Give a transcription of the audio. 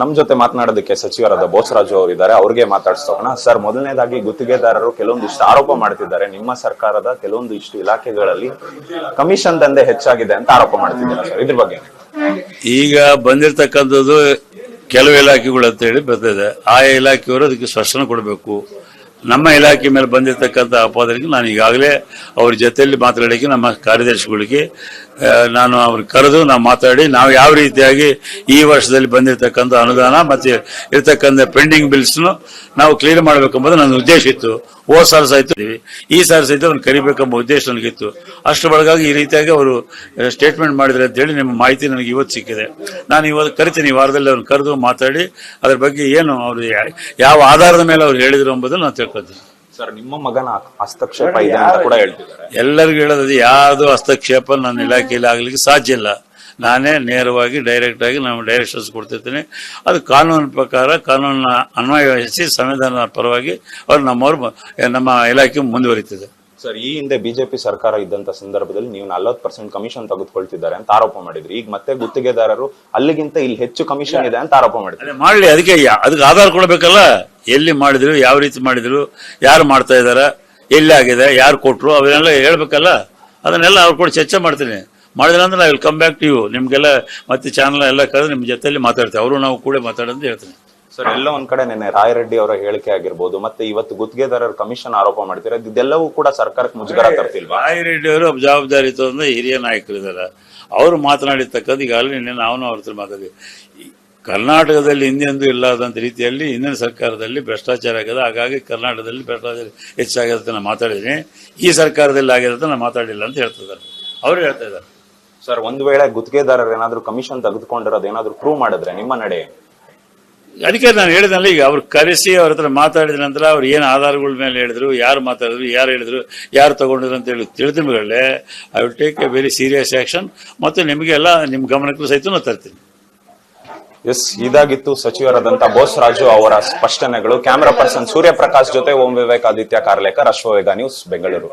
ನಮ್ ಜೊತೆ ಮಾತನಾಡೋದಕ್ಕೆ ಸಚಿವರಾದ ಬೋಸರಾಜು ಅವರು ಇದ್ದಾರೆ, ಅವ್ರಿಗೆ ಮಾತಾಡ್ಸೋಣ. ಸರ್, ಮೊದಲನೇದಾಗಿ ಗುತ್ತಿಗೆದಾರರು ಕೆಲವೊಂದಿಷ್ಟು ಆರೋಪ ಮಾಡ್ತಿದ್ದಾರೆ. ನಿಮ್ಮ ಸರ್ಕಾರದ ಕೆಲವೊಂದು ಇಷ್ಟು ಇಲಾಖೆಗಳಲ್ಲಿ ಕಮಿಷನ್ ದಂಧೆ ಹೆಚ್ಚಾಗಿದೆ ಅಂತ ಆರೋಪ ಮಾಡ್ತಿದ್ದಾರೆ ಸರ್? ಇದ್ರ ಬಗ್ಗೆ. ಈಗ ಬಂದಿರತಕ್ಕಂಥದ್ದು ಕೆಲವು ಇಲಾಖೆಗಳು ಅಂತ ಹೇಳಿ ಬರ್ತಿದೆ. ಆಯಾ ಇಲಾಖೆಯವರು ಅದಕ್ಕೆ ಸ್ಪಷ್ಟನೆ ಕೊಡಬೇಕು. ನಮ್ಮ ಇಲಾಖೆ ಮೇಲೆ ಬಂದಿರತಕ್ಕಂಥ ಅಪಾದರಿಗೆ ನಾನು ಈಗಾಗಲೇ ಅವ್ರ ಜೊತೆಯಲ್ಲಿ ಮಾತಾಡೋಕ್ಕೆ ನಮ್ಮ ಕಾರ್ಯದರ್ಶಿಗಳಿಗೆ ನಾನು ಅವ್ರು ಕರೆದು ನಾವು ಮಾತಾಡಿ, ನಾವು ಯಾವ ರೀತಿಯಾಗಿ ಈ ವರ್ಷದಲ್ಲಿ ಬಂದಿರತಕ್ಕಂಥ ಅನುದಾನ ಮತ್ತೆ ಇರತಕ್ಕಂಥ ಪೆಂಡಿಂಗ್ ಬಿಲ್ಸ್ನು ನಾವು ಕ್ಲಿಯರ್ ಮಾಡಬೇಕೆಂಬುದು ನನ್ನ ಉದ್ದೇಶ ಇತ್ತು. ಓ ಸಾಲ ಸಹಿತ. ಈ ಸಾಲ ಸಹಿತ ಅವ್ರನ್ನ ಕರಿಬೇಕೆಂಬ ಉದ್ದೇಶ ನನಗಿತ್ತು ಅಷ್ಟು ಒಳಗಾಗಿ ಈ ರೀತಿಯಾಗಿ ಅವರು ಸ್ಟೇಟ್ಮೆಂಟ್ ಮಾಡಿದ್ರೆ ಅಂತ ಹೇಳಿ ನಿಮ್ಮ ಮಾಹಿತಿ ನನಗೆ ಇವತ್ತು ಸಿಕ್ಕಿದೆ. ನಾನು ಇವತ್ತು ಕರಿತೀನಿ, ಈ ವಾರದಲ್ಲಿ ಅವ್ರನ್ನ ಕರೆದು ಮಾತಾಡಿ, ಅದ್ರ ಬಗ್ಗೆ ಏನು ಅವರು ಯಾವ ಆಧಾರದ ಮೇಲೆ ಅವ್ರು ಹೇಳಿದ್ರು ಎಂಬುದನ್ನು ನಾನು ಸರ್ ನಿಮ್ಮ ಮಗನ ಹಸ್ತಕ್ಷೇಪ ಇದೆ ಅಂತ ಕೂಡ ಹೇಳ್ತಿದ್ದಾರೆ. ಎಲ್ಲರಿಗೂ ಹೇಳೋದು ಯಾವುದು ಹಸ್ತಕ್ಷೇಪ ನನ್ನ ಇಲಾಖೆಯಲ್ಲಿ ಆಗ್ಲಿಕ್ಕೆ ಸಾಧ್ಯ ಇಲ್ಲ. ನಾನೇ ನೇರವಾಗಿ ಡೈರೆಕ್ಟ್ ಆಗಿ ನಾವು ಡೈರೆಕ್ಷನ್ಸ್ ಕೊಡ್ತಿರ್ತೀನಿ. ಅದು ಕಾನೂನು ಪ್ರಕಾರ ಕಾನೂನನ್ನ ಅನ್ವಯಿಸಿ ಸಂವಿಧಾನ ಪರವಾಗಿ ಅವ್ರು ನಮ್ಮವರು ನಮ್ಮ ಇಲಾಖೆ ಮುಂದುವರಿತಿದೆ. ಸರ್ ಈ ಹಿಂದೆ ಬಿಜೆಪಿ ಸರ್ಕಾರ ಇದ್ದಂತ ಸಂದರ್ಭದಲ್ಲಿ ನೀವು ನಲ್ವತ್ತು ಪರ್ಸೆಂಟ್ ಕಮಿಷನ್ ತೆಗೆದುಕೊಳ್ತಿದ್ದಾರೆ ಅಂತ ಆರೋಪ ಮಾಡಿದ್ರಿ. ಈಗ ಮತ್ತೆ ಗುತ್ತಿಗೆದಾರರು ಅಲ್ಲಿಗಿಂತ ಇಲ್ಲಿ ಹೆಚ್ಚು ಕಮಿಷನ್ ಇದೆ ಅಂತ ಆರೋಪ ಮಾಡಿದ್ರು. ಮಾಡಲಿ ಮಾಡ್ಲಿ ಅದಕ್ಕೆ ಯಾ- ಅದಕ್ಕೆ ಆಧಾರ ಕೊಡಬೇಕಲ್ಲ? ಎಲ್ಲಿ ಮಾಡಿದ್ರು ಯಾವ ರೀತಿ ಮಾಡಿದ್ರು ಯಾರು ಮಾಡ್ತಾ ಇದಾರ ಎಲ್ಲಿ ಆಗಿದೆ ಯಾರು ಕೊಟ್ರು ಅವನ್ನೆಲ್ಲ ಹೇಳ್ಬೇಕಲ್ಲ? ಅದನ್ನೆಲ್ಲ ಅವ್ರು ಕೂಡ ಚರ್ಚೆ ಮಾಡ್ತೀನಿ. ಮಾಡಿದ್ರೆ ಅಂದ್ರೆ ನಾವು ಕಮ್ ಬ್ಯಾಕ್ ಟು ಯು ನಿಮ್ಗೆಲ್ಲ ಮತ್ತೆ ಚಾನಲ್ ಎಲ್ಲ ಕರೆದು ನಿಮ್ಮ ಜೊತೆಯಲ್ಲಿ ಮಾತಾಡ್ತೀವಿ ಅವರು ನಾವು ಕೂಡ ಮಾತಾಡೋದು ಹೇಳ್ತೀನಿ. ಸರ್ ಎಲ್ಲ ಒಂದ್ ಕಡೆ ನಿನ್ನೆ ರಾಯರೆಡ್ಡಿ ಅವರ ಹೇಳಿಕೆ ಆಗಿರ್ಬೋದು ಮತ್ತೆ ಇವತ್ತು ಗುತ್ತಿಗೆದಾರರ ಕಮಿಷನ್ ಆರೋಪ ಮಾಡ್ತೀರಾ? ಇದೆಲ್ಲವೂ ಕೂಡ ಸರ್ಕಾರಕ್ಕೆ ಮುಜುಗರ ತರ್ತಿಲ್ವಾ? ರಾಯರೆಡ್ಡಿ ಅವರು ಜವಾಬ್ದಾರಿ ತಂದ್ರೆ ಹಿರಿಯ ನಾಯಕರಿದ್ದಾರೆ. ಅವರು ಮಾತನಾಡಿರ್ತಕ್ಕಂಥ ಈಗಾಗಲೇ ನಿನ್ನೆ ನಾವು ಅವ್ರ ಹತ್ರ ಮಾತಾಡಿ ಕರ್ನಾಟಕದಲ್ಲಿ ಹಿಂದೆಂದೂ ಇಲ್ಲದಂತ ರೀತಿಯಲ್ಲಿ ಹಿಂದಿನ ಸರ್ಕಾರದಲ್ಲಿ ಭ್ರಷ್ಟಾಚಾರ ಆಗಿದೆ ಹಾಗಾಗಿ ಕರ್ನಾಟಕದಲ್ಲಿ ಭ್ರಷ್ಟಾಚಾರ ಹೆಚ್ಚಾಗಿರುತ್ತೆ ನಾನು ಮಾತಾಡಿದ್ದೀನಿ. ಈ ಸರ್ಕಾರದಲ್ಲಿ ಆಗಿದೆ ಅಂತ ನಾನು ಮಾತಾಡಿಲ್ಲ ಅಂತ ಹೇಳ್ತಿದ್ದಾರೆ. ಅವರು ಹೇಳ್ತಾ ಇದ್ದಾರೆ. ಸರ್ ಒಂದು ವೇಳೆ ಗುತ್ತಿಗೆದಾರರು ಏನಾದರೂ ಕಮಿಷನ್ ತೆಗೆದುಕೊಂಡಿರೋದು ಏನಾದರೂ ಪ್ರೂವ್ ಮಾಡಿದ್ರೆ ನಿಮ್ಮ ನಡೆ ಅದಕ್ಕೆ ನಾನು ಹೇಳಿದ್ನಲ್ಲ ಈಗ ಅವ್ರು ಕರೆಸಿ ಅವ್ರ ಹತ್ರ ಮಾತಾಡಿದ ನಂತರ ಅವ್ರು ಏನು ಆಧಾರಗಳ ಮೇಲೆ ಹೇಳಿದ್ರು ಯಾರು ಮಾತಾಡಿದ್ರು ಯಾರು ಹೇಳಿದ್ರು ಯಾರು ತಗೊಂಡಿದ್ರು ಅಂತ ಹೇಳಿ ತಿಳಿದ ಮೇಲೆ I will take a very serious action ಮತ್ತು ನಿಮಗೆಲ್ಲ ನಿಮ್ಮ ಗಮನಕ್ಕೂ ಸಹಿತ ನಾನು ತರ್ತೀನಿ. ಎಸ್, ಇದಾಗಿತ್ತು ಸಚಿವರಾದಂತ ಬೋಸ್ ರಾಜು ಅವರ ಸ್ಪಷ್ಟನೆಗಳು. ಕ್ಯಾಮೆರಾ ಪರ್ಸನ್ ಸೂರ್ಯಪ್ರಕಾಶ್ ಜೊತೆ ಓಂ ವಿವೇಕಾದಿತ್ಯ ಕಾರ್ಲೇಕರ್ ಅಶ್ವವೇಗ ನ್ಯೂಸ್, ಬೆಂಗಳೂರು.